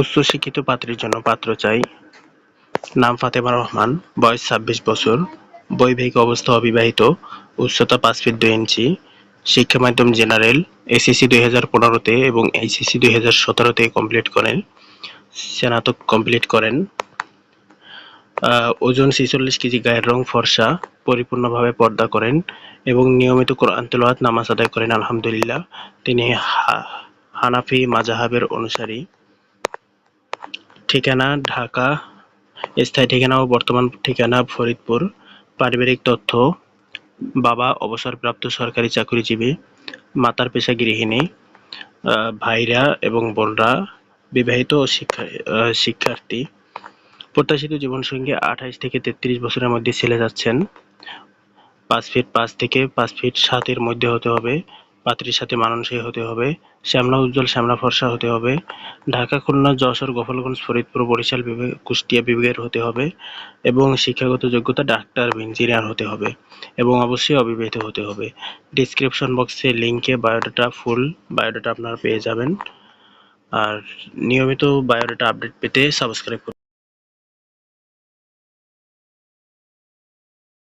উচ্চশিক্ষিত পাত্রীর জন্য পাত্র চাই। নাম ফাতেমা রহমান, বয়স ছাব্বিশ বছর, বৈবাহিক অবস্থা অবিবাহিত, উচ্চতা পাঁচ ফিট দুই ইঞ্চি, শিক্ষা মাধ্যম জেনারেল, এসএসসি দুই হাজার পনেরোতে এবং এইচএসসি দুই হাজার সতেরোতে কমপ্লিট করেন, স্নাতক কমপ্লিট করেন। ওজন ছেচল্লিশ কেজি গায়ের রং ফর্সা, পরিপূর্ণভাবে পর্দা করেন এবং নিয়মিত কোরআন নামাজ আদায় করেন, আলহামদুলিল্লাহ। তিনি হানাফি মাজাহাবের অনুসারী। ঠিকানা ঢাকা, স্থায়ী ঠিকানা ও বর্তমান ঠিকানা ফরিদপুর। পারিবারিক তথ্য, বাবা অবসরপ্রাপ্ত সরকারি চাকরিজীবী, মাতার পেশা গৃহিণী ভাইরা এবং বোনরা, বিবাহিত ও শিক্ষা শিক্ষার্থী। প্রত্যাশিত জীবনসঙ্গী আঠাইশ থেকে তেত্রিশ বছরের মধ্যে ছেলে যাচ্ছেন। পাঁচ ফিট পাঁচ থেকে পাঁচ ফিট সাতের মধ্যে হতে হবে। পাত্রীর সাথে মানানসই হতে হবে, শ্যামলা উজ্জ্বল, শ্যামলা ফর্সা হতে হবে, ঢাকা, খুলনা, যশোর, গোপালগঞ্জ, ফরিদপুর, বরিশাল বিভাগ কুষ্টিয়া বিভাগের হতে হবে এবং শিক্ষাগত যোগ্যতা ডাক্তার, ইঞ্জিনিয়ার হতে হবে এবং অবশ্যই অবিবাহিত হতে হবে। ডিসক্রিপশন বক্সে লিঙ্কে বায়োডাটা, ফুল বায়োডাটা আপনারা পেয়ে যাবেন। আর নিয়মিত বায়োডাটা আপডেট পেতে সাবস্ক্রাইব করুন।